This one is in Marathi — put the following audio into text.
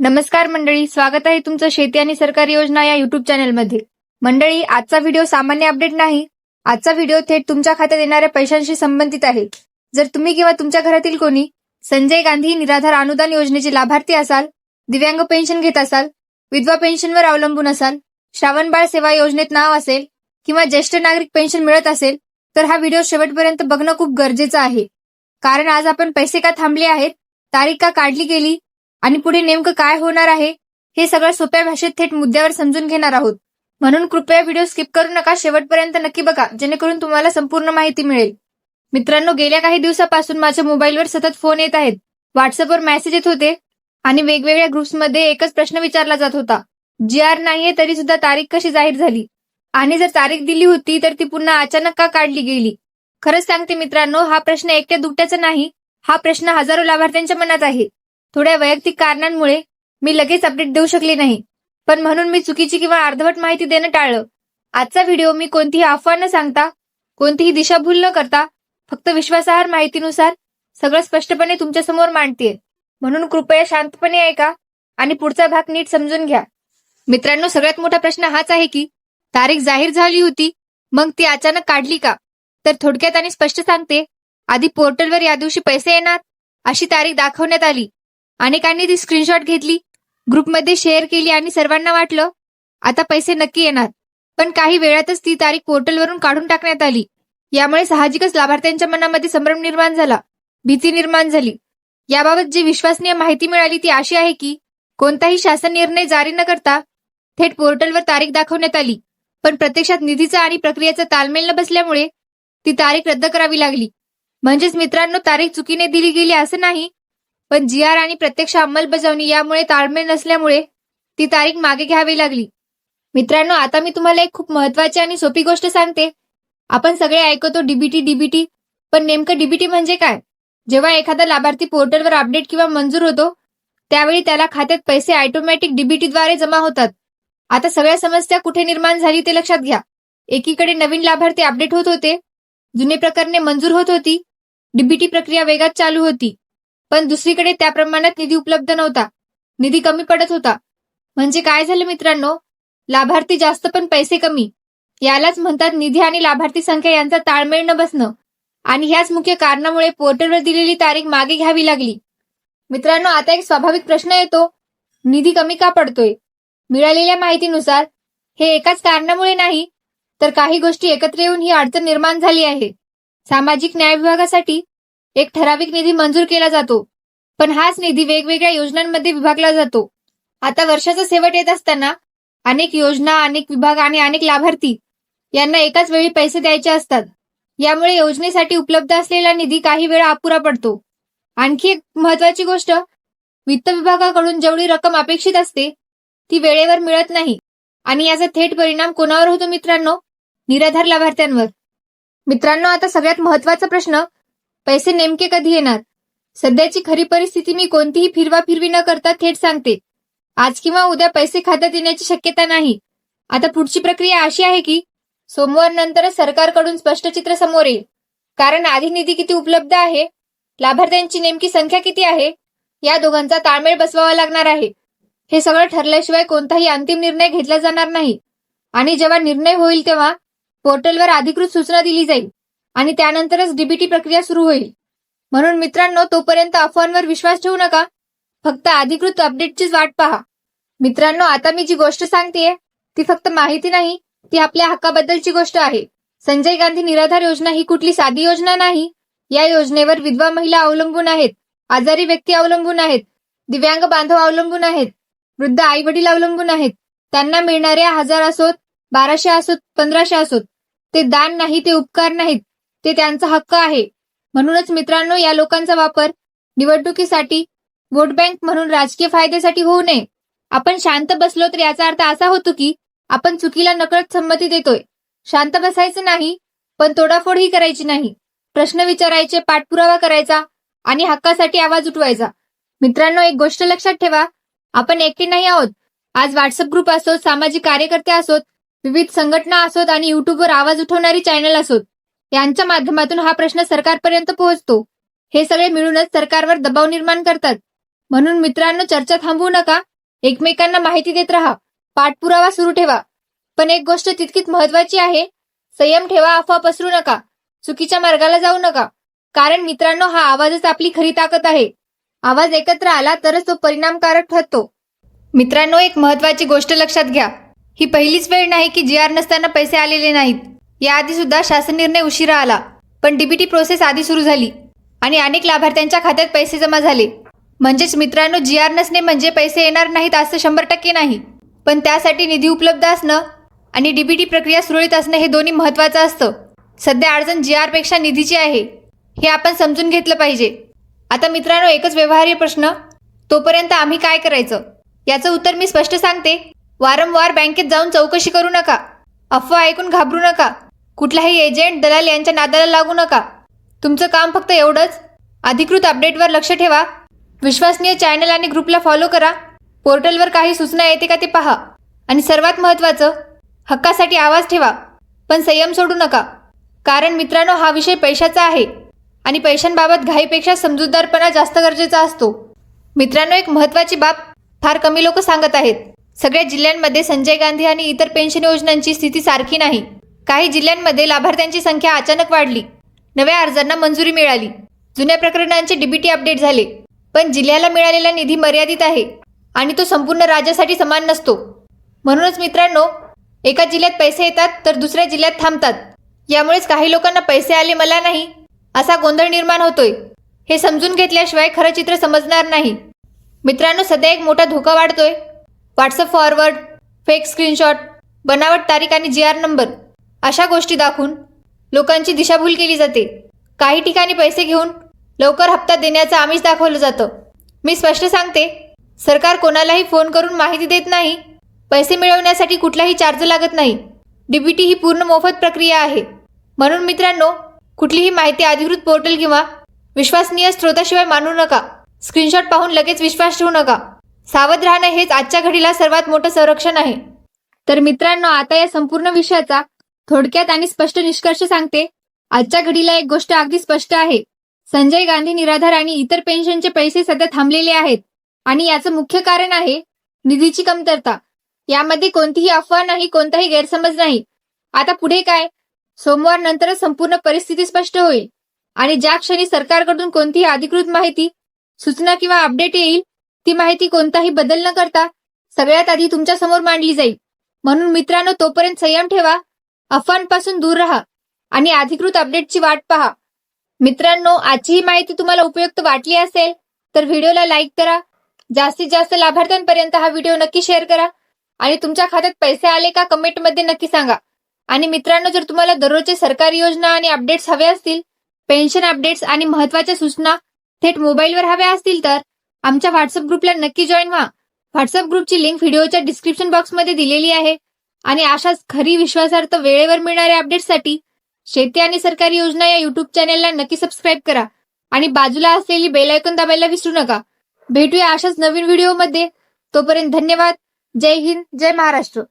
नमस्कार मंडळी स्वागत आहे तुमचं शेती आणि सरकारी योजना या युट्यूब चॅनलमध्ये मंडळी आजचा व्हिडिओ सामान्य अपडेट नाही. आजचा व्हिडिओ थेट तुमच्या खात्यात येणाऱ्या पैशांशी संबंधित आहे. जर तुम्ही किंवा तुमच्या घरातील कोणी संजय गांधी निराधार अनुदान योजनेचे लाभार्थी असाल दिव्यांग पेन्शन घेत असाल विधवा पेन्शनवर अवलंबून असाल श्रावणबाळ सेवा योजनेत नाव असेल किंवा ज्येष्ठ नागरिक पेन्शन मिळत असेल तर हा व्हिडिओ शेवटपर्यंत बघणं खूप गरजेचं आहे. कारण आज आपण पैसे का थांबले आहेत तारीख का काढली गेली आणि पुढे नेमकं काय होणार आहे हे सगळं सोप्या भाषेत थेट मुद्द्यावर समजून घेणार आहोत. म्हणून कृपया व्हिडिओ स्किप करू नका शेवटपर्यंत नक्की बघा जेणेकरून तुम्हाला संपूर्ण माहिती मिळेल. मित्रांनो गेल्या काही दिवसापासून माझ्या मोबाईलवर सतत फोन येत आहेत. व्हॉट्सअपवर मेसेज येत होते आणि वेगवेगळ्या ग्रुप्समध्ये एकच प्रश्न विचारला जात होता. जी आर नाहीये तरी सुद्धा तारीख कशी जाहीर झाली? आणि जर तारीख दिली होती तर ती पुन्हा अचानक का काढली गेली? खरंच सांगते मित्रांनो हा प्रश्न एकट्या दुकट्याचा नाही हा प्रश्न हजारो लाभार्थ्यांच्या मनात आहे. थोड्या वैयक्तिक कारणांमुळे मी लगेच अपडेट देऊ शकले नाही. पण म्हणून मी चुकीची किंवा अर्धवट माहिती देणं टाळलं. आजचा व्हिडिओ मी कोणतीही अफवा न सांगता कोणतीही दिशाभूल न करता फक्त विश्वासार्ह माहितीनुसार सगळं स्पष्टपणे तुमच्यासमोर मांडते म्हणून कृपया शांतपणे ऐका आणि पुढचा भाग नीट समजून घ्या. मित्रांनो सगळ्यात मोठा प्रश्न हाच आहे की तारीख जाहीर झाली होती मग ती अचानक काढली का? तर थोडक्यात आणि स्पष्ट सांगते आधी पोर्टलवर या दिवशी पैसे येणार अशी तारीख दाखवण्यात आली. अनेकांनी ती स्क्रीनशॉट घेतली ग्रुपमध्ये शेअर केली आणि सर्वांना वाटलं आता पैसे नक्की येणार. पण काही वेळातच ती तारीख पोर्टलवरून काढून टाकण्यात आली. यामुळे साहजिकच लाभार्थ्यांच्या मनामध्ये संभ्रम निर्माण झाला भीती निर्माण झाली. याबाबत जी विश्वसनीय माहिती मिळाली ती अशी आहे की कोणताही शासन निर्णय जारी न करता थेट पोर्टलवर तारीख दाखवण्यात आली. पण प्रत्यक्षात निधीचा आणि प्रक्रियेचा ताळमेल न बसल्यामुळे ती तारीख रद्द करावी लागली. म्हणजेच मित्रांनो तारीख चुकीने दिली गेली असं नाही पण जी आर आणि प्रत्यक्ष अंमलबजावणी यामुळे ताळमेळ नसल्यामुळे ती तारीख मागे घ्यावी लागली. मित्रांनो आता मी तुम्हाला एक खूप महत्वाची आणि सोपी गोष्ट सांगते. आपण सगळे ऐकतो डीबीटी डीबीटी पण नेमकं डीबीटी म्हणजे काय? जेव्हा एखादा लाभार्थी पोर्टलवर अपडेट किंवा मंजूर होतो त्यावेळी त्याला खात्यात पैसे ऑटोमॅटिक डीबीटीद्वारे जमा होतात. आता सगळ्या समस्या कुठे निर्माण झाली ते लक्षात घ्या. एकीकडे नवीन लाभार्थी अपडेट होत होते जुने प्रकरणे मंजूर होत होती डीबीटी प्रक्रिया वेगात चालू होती. पण दुसरीकडे त्या प्रमाणात निधी उपलब्ध नव्हता. निधी कमी पडत होता. म्हणजे काय झालं मित्रांनो? लाभार्थी जास्त पण पैसे कमी. यालाच म्हणतात निधी आणि लाभार्थी संख्या यांचा ताळमेळ न बसणं. आणि ह्याच मुख्य कारणामुळे पोर्टलवर दिलेली तारीख मागे घ्यावी लागली. मित्रांनो आता एक स्वाभाविक प्रश्न येतो. निधी कमी का पडतोय? मिळालेल्या माहितीनुसार हे एकाच कारणामुळे नाही तर काही गोष्टी एकत्र येऊन ही अडचण निर्माण झाली आहे. सामाजिक न्याय विभागासाठी एक ठराविक निधी मंजूर केला जातो. पण हाच निधी वेगवेगळ्या योजनांमध्ये विभागला जातो. आता वर्षाचा शेवट येत असताना अनेक योजना अनेक विभाग आणि अनेक लाभार्थी यांना एकाच वेळी पैसे द्यायचे असतात. यामुळे योजनेसाठी उपलब्ध असलेला निधी काही वेळा अपुरा पडतो. आणखी एक महत्वाची गोष्ट वित्त विभागाकडून जेवढी रक्कम अपेक्षित असते ती वेळेवर मिळत नाही. आणि याचा थेट परिणाम कोणावर होतो मित्रांनो? निराधार लाभार्थ्यांवर. मित्रांनो आता सगळ्यात महत्त्वाचा प्रश्न पैसे नेमके कधी येणार? सध्याची खरी परिस्थिती मी कोणतीही फिरवा फिरवी न करता थेट सांगते. आज किंवा उद्या पैसे खात्यात येण्याची शक्यता नाही. आता पुढची प्रक्रिया अशी आहे की सोमवार नंतरच सरकारकडून स्पष्ट चित्र समोर येईल. कारण आधी निधी किती उपलब्ध आहे? लाभार्थ्यांची नेमकी संख्या किती आहे? या दोघांचा ताळमेळ बसवावा लागणार आहे. हे सगळं ठरल्याशिवाय कोणताही अंतिम निर्णय घेतला जाणार नाही. आणि जेव्हा निर्णय होईल तेव्हा पोर्टलवर अधिकृत सूचना दिली जाईल. आणि त्यानंतरच डीबीटी प्रक्रिया सुरू होईल. म्हणून मित्रांनो तोपर्यंत अफवांवर विश्वास ठेवू नका. फक्त अधिकृत अपडेटचीच वाट पहा. मित्रांनो आता मी जी गोष्ट सांगतेय ती फक्त माहिती नाही ती आपल्या हक्काबद्दलची गोष्ट आहे. संजय गांधी निराधार योजना ही कुठली साधी योजना नाही. या योजनेवर विधवा महिला अवलंबून आहेत आजारी व्यक्ती अवलंबून आहेत दिव्यांग बांधव अवलंबून आहेत वृद्ध आई वडील अवलंबून आहेत. त्यांना मिळणाऱ्या हजार असोत बाराशे असोत पंधराशे असोत ते दान नाही ते उपकार नाहीत. ते त्यांचा हक्क आहे. म्हणूनच मित्रांनो या लोकांचा वापर निवडणुकीसाठी वोट बँक म्हणून राजकीय फायद्यासाठी होऊ नये. आपण शांत बसलो तर याचा अर्थ असा होतो की आपण चुकीला नकळत संमती देतोय. शांत बसायचं नाही पण तोडाफोडही करायची नाही. प्रश्न विचारायचे पाठपुरावा करायचा आणि हक्कासाठी आवाज उठवायचा. मित्रांनो एक गोष्ट लक्षात ठेवा. आपण एकटे नाही आहोत. आज व्हॉट्सअप ग्रुप असोत सामाजिक कार्यकर्ते असोत विविध संघटना असोत आणि युट्यूबवर आवाज उठवणारी चॅनल असोत. यांच्या माध्यमातून हा प्रश्न सरकारपर्यंत पोहोचतो. हे सगळे मिळूनच सरकारवर दबाव निर्माण करतात. म्हणून मित्रांनो चर्चा थांबवू नका. एकमेकांना माहिती देत राहा. पाठपुरावा सुरू ठेवा. पण एक गोष्ट तितकीच महत्वाची आहे. संयम ठेवा अफवा पसरू नका. चुकीच्या मार्गाला जाऊ नका. कारण मित्रांनो हा आवाजच आपली खरी ताकद आहे. आवाज एकत्र आला तरच तो परिणामकारक ठरतो. मित्रांनो एक महत्वाची गोष्ट लक्षात घ्या. ही पहिलीच वेळ नाही की जी आर नसताना पैसे आलेले नाहीत. याआधी सुद्धा शासन निर्णय उशिरा आला पण डीबीटी प्रोसेस आधी सुरू झाली आणि अनेक लाभार्थ्यांच्या खात्यात पैसे जमा झाले. म्हणजेच मित्रांनो जी आर नसणे म्हणजे पैसे येणार नाहीत असं शंभर टक्के नाही. पण त्यासाठी निधी उपलब्ध असणं आणि डीबीटी प्रक्रिया सुरळीत असणं हे दोन्ही महत्त्वाचं असतं. सध्या अडचण जी आरपेक्षा निधीची आहे हे आपण समजून घेतलं पाहिजे. आता मित्रांनो एकच व्यवहार्य प्रश्न तोपर्यंत आम्ही काय करायचं? याचं उत्तर मी स्पष्ट सांगते. वारंवार बँकेत जाऊन चौकशी करू नका. अफवा ऐकून घाबरू नका. कुठलाही एजंट दलाल यांच्या नादाला लागू नका. तुमचं काम फक्त एवढंच. अधिकृत अपडेटवर लक्ष ठेवा. विश्वसनीय चॅनल आणि ग्रुपला फॉलो करा. पोर्टलवर काही सूचना येते का ते पहा. आणि सर्वात महत्त्वाचं हक्कासाठी आवाज ठेवा. पण संयम सोडू नका. कारण मित्रांनो हा विषय पैशाचा आहे. आणि पैशांबाबत घाईपेक्षा समजूतदारपणा जास्त गरजेचा असतो. मित्रांनो एक महत्त्वाची बाब फार कमी लोक सांगत आहेत. सगळ्या जिल्ह्यांमध्ये संजय गांधी आणि इतर पेन्शन योजनांची स्थिती सारखी नाही. काही जिल्ह्यांमध्ये लाभार्थ्यांची संख्या अचानक वाढली. नव्या अर्जांना मंजुरी मिळाली. जुन्या प्रकरणांचे डीबीटी अपडेट झाले. पण जिल्ह्याला मिळालेला निधी मर्यादित आहे आणि तो संपूर्ण राज्यासाठी समान नसतो. म्हणूनच मित्रांनो एका जिल्ह्यात पैसे येतात तर दुसऱ्या जिल्ह्यात थांबतात. यामुळेच काही लोकांना पैसे आले मला नाही असा गोंधळ निर्माण होतोय. हे समजून घेतल्याशिवाय खरं चित्र समजणार नाही. मित्रांनो सध्या एक मोठा धोका वाढतोय. व्हॉट्सअप फॉरवर्ड फेक स्क्रीनशॉट बनावट तारीख आणि जी आर नंबर. अशा गोष्टी दाखवून लोकांची दिशाभूल केली जाते. काही ठिकाणी पैसे घेऊन लवकर हप्ता देण्याचं आमिष दाखवलं जातं. मी स्पष्ट सांगते सरकार कोणालाही फोन करून माहिती देत नाही. पैसे मिळवण्यासाठी कुठलाही चार्ज लागत नाही. डीबीटी ही पूर्ण मोफत प्रक्रिया आहे. म्हणून मित्रांनो कुठलीही माहिती अधिकृत पोर्टल किंवा विश्वसनीय स्रोताशिवाय मानू नका. स्क्रीनशॉट पाहून लगेच विश्वास ठेवू नका. सावध राहणं हेच आजच्या घडीला सर्वात मोठं संरक्षण आहे. तर मित्रांनो आता या संपूर्ण विषयाचा थोडक्यात आणि स्पष्ट निष्कर्ष सांगते. आजच्या घडीला एक गोष्ट अगदी स्पष्ट आहे. संजय गांधी निराधार आणि इतर पेन्शनचे पैसे सध्या थांबलेले आहेत. आणि याचं मुख्य कारण आहे निधीची कमतरता. यामध्ये कोणतीही अफवा नाही कोणताही गैरसमज नाही. आता पुढे काय? सोमवार नंतरच संपूर्ण परिस्थिती स्पष्ट होईल. आणि ज्या क्षणी सरकारकडून कोणतीही अधिकृत माहिती सूचना किंवा अपडेट येईल ती माहिती कोणताही बदल न करता सगळ्यात आधी तुमच्यासमोर मांडली जाईल. म्हणून मित्रांनो तोपर्यंत संयम ठेवा. अफवांपासून दूर राहा आणि अधिकृत अपडेटची वाट पहा. मित्रांनो आजची ही माहिती तुम्हाला उपयुक्त वाटली असेल तर व्हिडिओला लाईक करा. जास्तीत जास्त लाभार्थ्यांपर्यंत हा व्हिडिओ नक्की शेअर करा आणि तुमच्या खात्यात पैसे आले का कमेंटमध्ये नक्की सांगा. आणि मित्रांनो जर तुम्हाला दररोजचे सरकारी योजना आणि अपडेट्स हवे असतील पेन्शन अपडेट्स आणि महत्त्वाच्या सूचना थेट मोबाईलवर हव्या असतील तर आमच्या व्हॉट्सअप ग्रुपला नक्की जॉईन व्हा. व्हॉट्सअप ग्रुपची लिंक व्हिडिओच्या डिस्क्रिप्शन बॉक्समध्ये दिलेली आहे. आणि अशाच खरी विश्वासार्थ वेळेवर मिळणाऱ्या अपडेटसाठी शेती आणि सरकारी योजना या युट्यूब चॅनेलला नक्की सबस्क्राईब करा. आणि बाजूला असलेली बेल आयकॉन दाबायला विसरू नका. भेटूया अशाच नवीन व्हिडिओमध्ये तोपर्यंत धन्यवाद. जय हिंद जय महाराष्ट्र.